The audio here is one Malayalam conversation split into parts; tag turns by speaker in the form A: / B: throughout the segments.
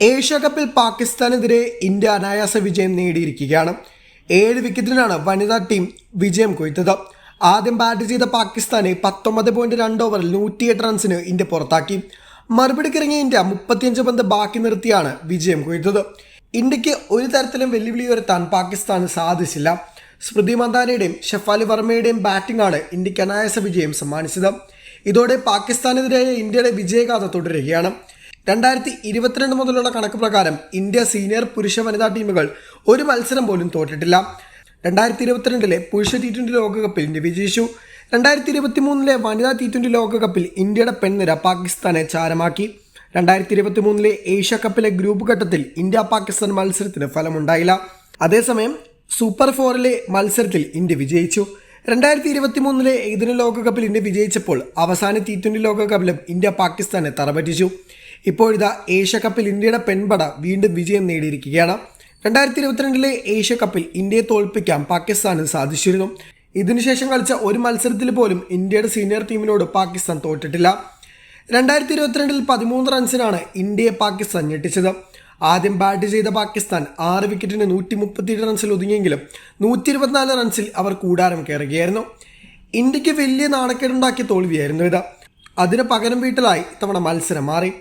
A: ഏഷ്യ കപ്പിൽ പാകിസ്ഥാനെതിരെ ഇന്ത്യ അനായാസ വിജയം നേടിയിരിക്കുകയാണ്. ഏഴ് വിക്കറ്റിനാണ് വനിതാ ടീം വിജയം കൊയ്ത്തത്. ആദ്യം ബാറ്റ് ചെയ്ത പാകിസ്ഥാനെ പത്തൊമ്പത് പോയിന്റ് രണ്ട് ഓവറിൽ നൂറ്റിയെട്ട് റൺസിന് ഇന്ത്യ പുറത്താക്കി. മറുപടിക്കിറങ്ങിയ ഇന്ത്യ മുപ്പത്തിയഞ്ച് പന്ത് ബാക്കി നിർത്തിയാണ് വിജയം കൊയ്ത്തത്. ഇന്ത്യയ്ക്ക് ഒരു തരത്തിലും വെല്ലുവിളി ഉയർത്താൻ പാകിസ്ഥാന് സാധിച്ചില്ല. സ്മൃതി മന്ദാനയുടെയും ഷെഫാലി വർമ്മയുടെയും ബാറ്റിംഗ് ആണ് ഇന്ത്യയ്ക്ക് അനായാസ വിജയം സമ്മാനിച്ചത്. ഇതോടെ പാകിസ്ഥാനെതിരായ ഇന്ത്യയുടെ വിജയഗാഥ തുടരുകയാണ്. രണ്ടായിരത്തി ഇരുപത്തിരണ്ട് മുതലുള്ള കണക്ക് പ്രകാരം ഇന്ത്യ സീനിയർ പുരുഷ വനിതാ ടീമുകൾ ഒരു മത്സരം പോലും തോറ്റിട്ടില്ല. രണ്ടായിരത്തി ഇരുപത്തിരണ്ടിലെ പുരുഷ ടി ട്വന്റി ലോകകപ്പിൽ ഇന്ത്യ വിജയിച്ചു. രണ്ടായിരത്തി ഇരുപത്തി മൂന്നിലെ വനിതാ ടി ട്വന്റി ലോകകപ്പിൽ ഇന്ത്യയുടെ പെൺനിര പാകിസ്ഥാനെ ചാരമാക്കി. രണ്ടായിരത്തി ഇരുപത്തി മൂന്നിലെ ഏഷ്യ കപ്പിലെ ഗ്രൂപ്പ് ഘട്ടത്തിൽ ഇന്ത്യ പാകിസ്ഥാൻ മത്സരത്തിന് ഫലമുണ്ടായില്ല. അതേസമയം സൂപ്പർ ഫോറിലെ മത്സരത്തിൽ ഇന്ത്യ വിജയിച്ചു. രണ്ടായിരത്തി ഇരുപത്തി മൂന്നിലെ ഏതിന് ലോകകപ്പിൽ ഇന്ത്യ വിജയിച്ചപ്പോൾ അവസാന ടി ട്വന്റി ലോകകപ്പിലും ഇന്ത്യ പാകിസ്ഥാനെ തറപറ്റിച്ചു. ഇപ്പോഴിതാ ഏഷ്യ കപ്പിൽ ഇന്ത്യയുടെ പെൺപട വീണ്ടും വിജയം നേടിയിരിക്കുകയാണ്. രണ്ടായിരത്തി ഇരുപത്തിരണ്ടിലെ ഏഷ്യ കപ്പിൽ ഇന്ത്യയെ തോൽപ്പിക്കാൻ പാകിസ്ഥാന് സാധിച്ചിരുന്നു. ഇതിനുശേഷം കളിച്ച ഒരു മത്സരത്തിൽ പോലും ഇന്ത്യയുടെ സീനിയർ ടീമിനോട് പാകിസ്ഥാൻ തോറ്റിട്ടില്ല. രണ്ടായിരത്തി ഇരുപത്തിരണ്ടിൽ പതിമൂന്ന് റൺസിനാണ് ഇന്ത്യയെ പാകിസ്ഥാൻ ഞെട്ടിച്ചത്. ആദ്യം ബാറ്റ് ചെയ്ത പാകിസ്ഥാൻ ആറ് വിക്കറ്റിന് നൂറ്റി മുപ്പത്തിയെട്ട് റൺസിൽ ഒതുങ്ങിയെങ്കിലും നൂറ്റി ഇരുപത്തിനാല് റൺസിൽ അവർ കൂടാരം കയറുകയായിരുന്നു. ഇന്ത്യയ്ക്ക് വലിയ നാണക്കേടുണ്ടാക്കിയ തോൽവിയായിരുന്നു ഇത്. അതിന് പകരം വീട്ടിലായി ഇത്തവണ മത്സരം മാറി.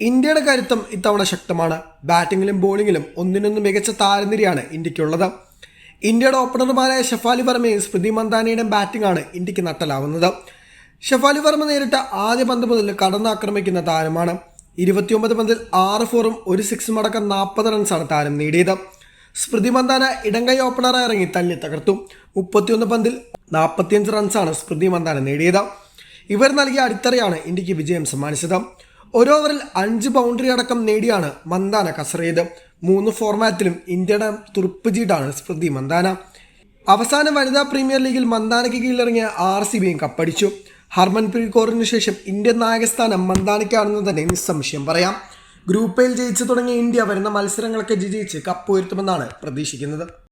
A: ഇന്ത്യയുടെ കരുത്തും ഇത്തവണ ശക്തമാണ്. ബാറ്റിങ്ങിലും ബോളിങ്ങിലും ഒന്നിനൊന്ന് മികച്ച താരനിരയാണ് ഇന്ത്യക്കുള്ളത് ഇന്ത്യയുടെ ഓപ്പണർമാരായ ഷെഫാലി വർമ്മയും സ്മൃതി മന്ദാനയുടെയും ബാറ്റിംഗാണ് ഇന്ത്യയ്ക്ക് നട്ടലാവുന്നത്. ഷെഫാലി വർമ്മ നേരിട്ട ആദ്യ പന്ത് മുതൽ കടന്നാക്രമിക്കുന്ന താരമാണ്. ഇരുപത്തിയൊമ്പത് പന്തിൽ ആറ് ഫോറും ഒരു സിക്സും അടക്കം നാൽപ്പത് റൺസാണ് താരം നേടിയത്. സ്മൃതി മന്ദാന ഇടങ്കൈ ഓപ്പണറായി ഇറങ്ങി തല്ലി തകർത്തു. മുപ്പത്തിയൊന്ന് പന്തിൽ നാൽപ്പത്തിയഞ്ച് റൺസാണ് സ്മൃതി മന്ദാന നേടിയത്. ഇവർ നൽകിയ അടിത്തറയാണ് ഇന്ത്യയ്ക്ക് വിജയം സമ്മാനിച്ചത്. ഒരു ഓവറിൽ അഞ്ച് ബൗണ്ടറി അടക്കം നേടിയാണ് മന്ദാന കസറിയത് മൂന്ന് ഫോർമാറ്റിലും ഇന്ത്യയുടെ തുറുപ്പ് ചീട്ടാണ് സ്മൃതി മന്ദാന. അവസാന വനിതാ പ്രീമിയർ ലീഗിൽ മന്ദാനയ്ക്ക് കീഴിലിറങ്ങിയ ആർ സി ബിയും കപ്പടിച്ചു. ഹർമൻപ്രീത് കൗറിന് ശേഷം ഇന്ത്യൻ നായകസ്ഥാനം മന്ദാനയ്ക്കാണെന്ന് തന്നെ നിസ്സംശയം പറയാം. ഗ്രൂപ്പിൽ ജയിച്ചു തുടങ്ങിയ ഇന്ത്യ വരുന്ന മത്സരങ്ങളൊക്കെ വിജയിച്ച് കപ്പ് ഉയർത്തുമെന്നാണ് പ്രതീക്ഷിക്കുന്നത്.